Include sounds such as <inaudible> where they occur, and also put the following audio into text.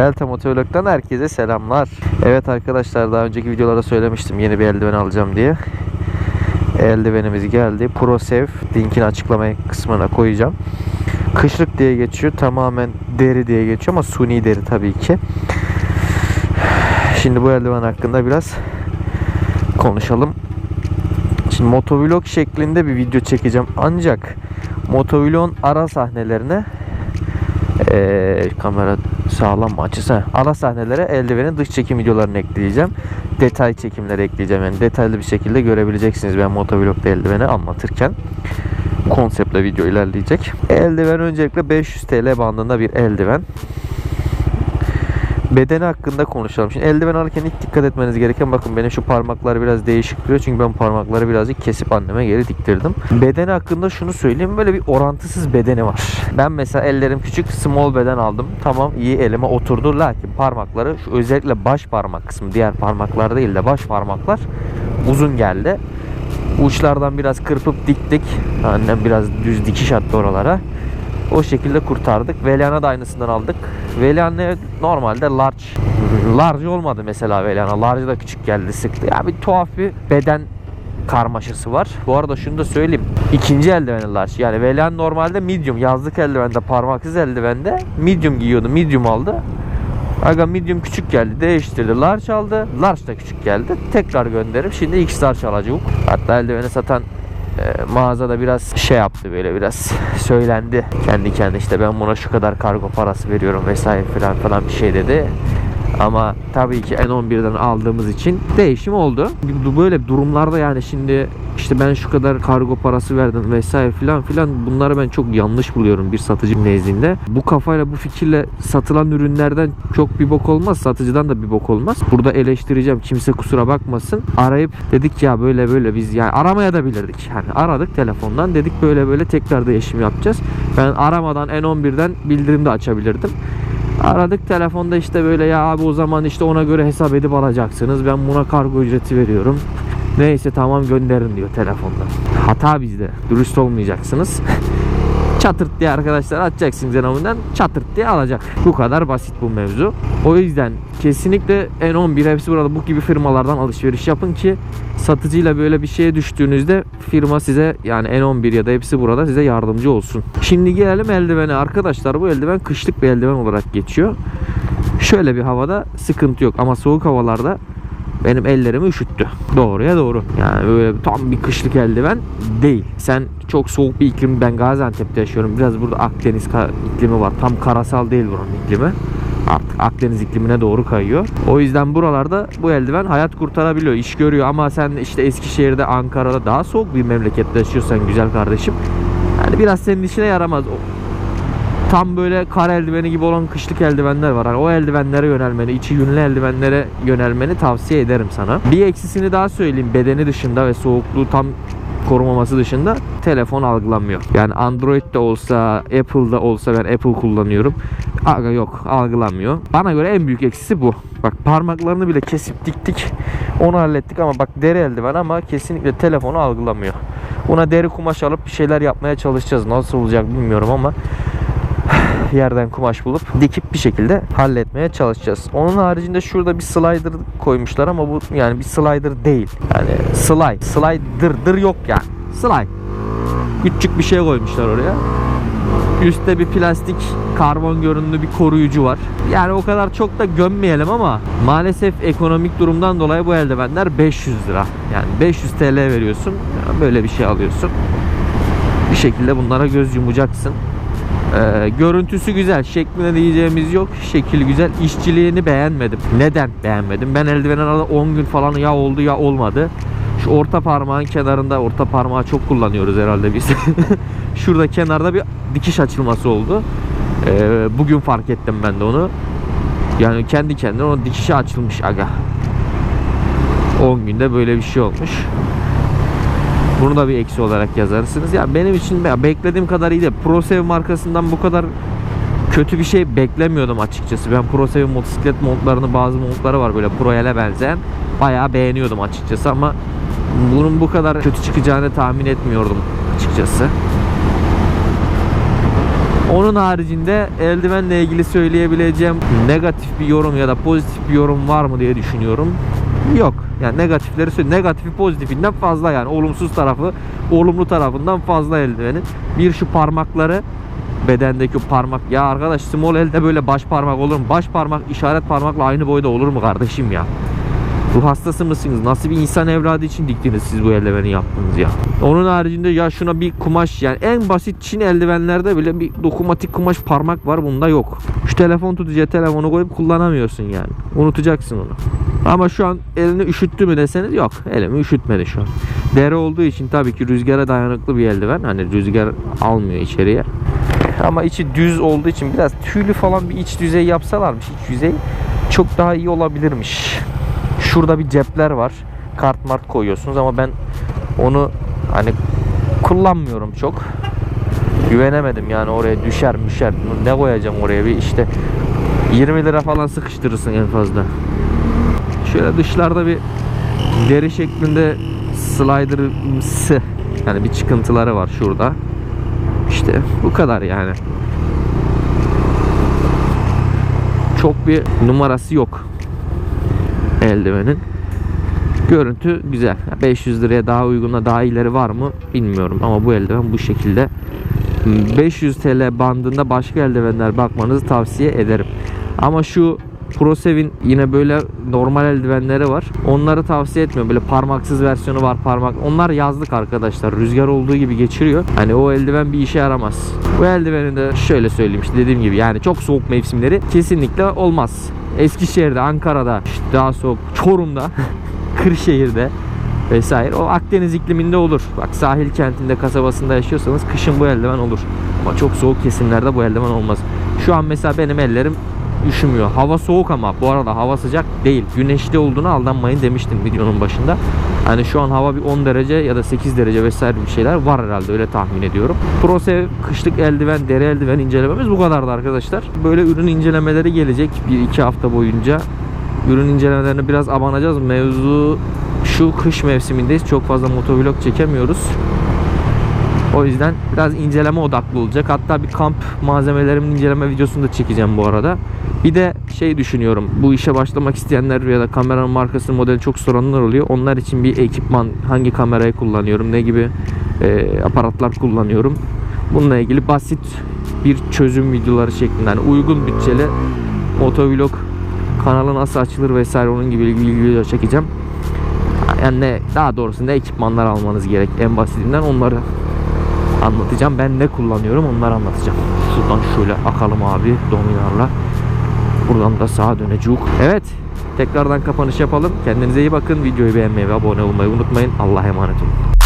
Belta Motovlog'dan herkese selamlar. Evet arkadaşlar daha önceki videolarda söylemiştim yeni bir eldiven alacağım diye. Eldivenimiz geldi. ProSev linkini açıklama kısmına koyacağım. Kışlık diye geçiyor. Tamamen deri diye geçiyor ama suni deri tabii ki. Şimdi bu eldiven hakkında biraz konuşalım. Şimdi motovlog şeklinde bir video çekeceğim. Ancak motovlogun ara sahnelerine eee, kamera sağlam açısı? Ara sahnelere eldivenin dış çekim videolarını ekleyeceğim. Detay çekimleri ekleyeceğim. Yani detaylı bir şekilde görebileceksiniz ben motovlogda eldiveni anlatırken. Konseptle video ilerleyecek. Eldiven öncelikle 500 TL bandında bir eldiven. Bedeni hakkında konuşalım. Şimdi eldiven alırken ilk dikkat etmeniz gereken bakın benim şu parmaklar biraz değişik duruyor. Çünkü ben parmakları birazcık kesip anneme geri diktirdim. Bedeni hakkında şunu söyleyeyim. Böyle bir orantısız bedeni var. Ben mesela ellerim küçük small beden aldım. Tamam iyi elime oturdu. Lakin parmakları şu özellikle baş parmak kısmı diğer parmaklar değil de baş parmaklar uzun geldi. Uçlardan biraz kırpıp diktik. Annem biraz düz dikiş attı oralara. O şekilde kurtardık. Veliana da aynısından aldık. Veliana normalde large. Large olmadı mesela Veliana. Large da küçük geldi sıktı. Ya bir tuhaf bir beden karmaşası var. Bu arada şunu da söyleyeyim. İkinci eldiveni large. Yani Veliana normalde medium. Yazlık eldivende parmaksız eldivende medium giyiyordu. Medium aldı. Aga medium küçük geldi. Değiştirdi. Large aldı. Large da küçük geldi. Tekrar gönderip şimdi X large alacak. Hatta eldiveni satan mağazada biraz şey yaptı böyle biraz söylendi kendi kendi işte ben buna şu kadar kargo parası veriyorum vesaire falan falan bir şey dedi. Ama tabii ki N11'den aldığımız için değişim oldu. Böyle durumlarda yani şimdi işte ben şu kadar kargo parası verdim vesaire filan filan bunları ben çok yanlış buluyorum bir satıcı nezdinde. Bu kafayla bu fikirle satılan ürünlerden çok bir bok olmaz. Satıcıdan da bir bok olmaz. Burada eleştireceğim. Kimse kusura bakmasın. Arayıp dedik ya böyle böyle biz yani aramaya da bilirdik. Yani aradık telefondan dedik böyle böyle tekrar değişim yapacağız. Ben aramadan N11'den bildirim de açabilirdim. Aradık telefonda işte böyle ya abi o zaman işte ona göre hesap edip alacaksınız. Ben buna kargo ücreti veriyorum. Neyse tamam gönderin diyor telefonda. Hata bizde. Dürüst olmayacaksınız. <laughs> çatırt diye arkadaşlar atacaksınız N11'den çatırt diye alacak. Bu kadar basit bu mevzu. O yüzden kesinlikle N11 hepsi burada bu gibi firmalardan alışveriş yapın ki satıcıyla böyle bir şeye düştüğünüzde firma size yani N11 ya da hepsi burada size yardımcı olsun. Şimdi gelelim eldivene. Arkadaşlar bu eldiven kışlık bir eldiven olarak geçiyor. Şöyle bir havada sıkıntı yok ama soğuk havalarda benim ellerimi üşüttü. Doğruya doğru. Yani böyle tam bir kışlık eldiven değil. Sen çok soğuk bir iklim. Ben Gaziantep'te yaşıyorum. Biraz burada Akdeniz iklimi var. Tam karasal değil buranın iklimi. Artık Akdeniz iklimine doğru kayıyor. O yüzden buralarda bu eldiven hayat kurtarabiliyor. iş görüyor ama sen işte Eskişehir'de, Ankara'da daha soğuk bir memlekette yaşıyorsan güzel kardeşim. Yani biraz senin işine yaramaz. Tam böyle kar eldiveni gibi olan kışlık eldivenler var. Hani o eldivenlere yönelmeni, içi yünlü eldivenlere yönelmeni tavsiye ederim sana. Bir eksisini daha söyleyeyim. Bedeni dışında ve soğukluğu tam korumaması dışında telefon algılamıyor. Yani Android de olsa, Apple'da olsa ben Apple kullanıyorum. Aga yok algılamıyor. Bana göre en büyük eksisi bu. Bak parmaklarını bile kesip diktik. Onu hallettik ama bak deri eldiven ama kesinlikle telefonu algılamıyor. Buna deri kumaş alıp bir şeyler yapmaya çalışacağız. Nasıl olacak bilmiyorum ama yerden kumaş bulup dikip bir şekilde halletmeye çalışacağız. Onun haricinde şurada bir slider koymuşlar ama bu yani bir slider değil. Yani slide. Slider'dır yok yani. Slide. Küçük bir şey koymuşlar oraya. Üstte bir plastik karbon görünümlü bir koruyucu var. Yani o kadar çok da gömmeyelim ama maalesef ekonomik durumdan dolayı bu eldivenler 500 lira. Yani 500 TL veriyorsun. böyle bir şey alıyorsun. Bir şekilde bunlara göz yumacaksın. Ee, görüntüsü güzel. Şekline diyeceğimiz yok. Şekil güzel. İşçiliğini beğenmedim. Neden beğenmedim? Ben eldiveni alalı 10 gün falan ya oldu ya olmadı. Şu orta parmağın kenarında orta parmağı çok kullanıyoruz herhalde biz. <laughs> Şurada kenarda bir dikiş açılması oldu. Ee, bugün fark ettim ben de onu. Yani kendi kendine o dikişi açılmış aga. 10 günde böyle bir şey olmuş. Bunu da bir eksi olarak yazarsınız. Ya benim için beklediğim kadar iyi de ProSev markasından bu kadar kötü bir şey beklemiyordum açıkçası. Ben ProSev'in motosiklet montlarını bazı montları var böyle Proyal'e benzeyen. Bayağı beğeniyordum açıkçası ama bunun bu kadar kötü çıkacağını tahmin etmiyordum açıkçası. Onun haricinde eldivenle ilgili söyleyebileceğim negatif bir yorum ya da pozitif bir yorum var mı diye düşünüyorum. Yok. Yani negatifleri söyle. Negatifi pozitifinden fazla yani. Olumsuz tarafı olumlu tarafından fazla eldivenin. Bir şu parmakları bedendeki parmak. Ya arkadaş small elde böyle baş parmak olur mu? Baş parmak işaret parmakla aynı boyda olur mu kardeşim ya? Ruh hastası mısınız? Nasıl bir insan evladı için diktiniz siz bu eldiveni yaptınız ya? Onun haricinde ya şuna bir kumaş yani en basit Çin eldivenlerde bile bir dokunmatik kumaş parmak var bunda yok. Şu telefon tutucuya telefonu koyup kullanamıyorsun yani. Unutacaksın onu. Ama şu an elini üşüttü mü deseniz yok. Elimi üşütmedi şu an. Deri olduğu için tabii ki rüzgara dayanıklı bir eldiven. Hani rüzgar almıyor içeriye. Ama içi düz olduğu için biraz tüylü falan bir iç yüzey yapsalarmış iç yüzey çok daha iyi olabilirmiş. Şurada bir cepler var. Kart mart koyuyorsunuz ama ben onu hani kullanmıyorum çok. Güvenemedim yani oraya düşer müşer. Ne koyacağım oraya bir işte 20 lira falan sıkıştırırsın en fazla. Şöyle dışlarda bir deri şeklinde slider'ımsı yani bir çıkıntıları var şurada. İşte bu kadar yani. Çok bir numarası yok eldivenin. Görüntü güzel. 500 liraya daha uyguna daha ileri var mı bilmiyorum ama bu eldiven bu şekilde. 500 TL bandında başka eldivenler bakmanızı tavsiye ederim. Ama şu ProSev'in yine böyle normal eldivenleri var. Onları tavsiye etmiyorum. Böyle parmaksız versiyonu var parmak. Onlar yazlık arkadaşlar. Rüzgar olduğu gibi geçiriyor. Hani o eldiven bir işe yaramaz. Bu eldiveni de şöyle söyleyeyim işte dediğim gibi yani çok soğuk mevsimleri kesinlikle olmaz. Eskişehir'de, Ankara'da, işte daha soğuk, Çorum'da, <laughs> Kırşehir'de vesaire. O Akdeniz ikliminde olur. Bak sahil kentinde, kasabasında yaşıyorsanız kışın bu eldiven olur. Ama çok soğuk kesimlerde bu eldiven olmaz. Şu an mesela benim ellerim üşümüyor. Hava soğuk ama bu arada hava sıcak değil. Güneşli olduğunu aldanmayın demiştim videonun başında. Hani şu an hava bir 10 derece ya da 8 derece vesaire bir şeyler var herhalde öyle tahmin ediyorum. ProSev kışlık eldiven, deri eldiven incelememiz bu kadardı arkadaşlar. Böyle ürün incelemeleri gelecek 1-2 hafta boyunca. Ürün incelemelerine biraz abanacağız. Mevzu şu kış mevsimindeyiz. Çok fazla motovlog çekemiyoruz. O yüzden biraz inceleme odaklı olacak. Hatta bir kamp malzemelerimin inceleme videosunu da çekeceğim bu arada. Bir de şey düşünüyorum. Bu işe başlamak isteyenler ya da kameranın markası modeli çok soranlar oluyor. Onlar için bir ekipman, hangi kamerayı kullanıyorum, ne gibi e, aparatlar kullanıyorum. Bununla ilgili basit bir çözüm videoları şeklinde. Yani uygun bütçeli motovlog kanalı nasıl açılır vesaire onun gibi ilgili video çekeceğim. Yani ne, daha doğrusu ne ekipmanlar almanız gerek en basitinden onları anlatacağım. Ben ne kullanıyorum onları anlatacağım. Şuradan şöyle akalım abi dominarla. Buradan da sağa dönecek. Evet. Tekrardan kapanış yapalım. Kendinize iyi bakın. Videoyu beğenmeyi ve abone olmayı unutmayın. Allah'a emanet olun.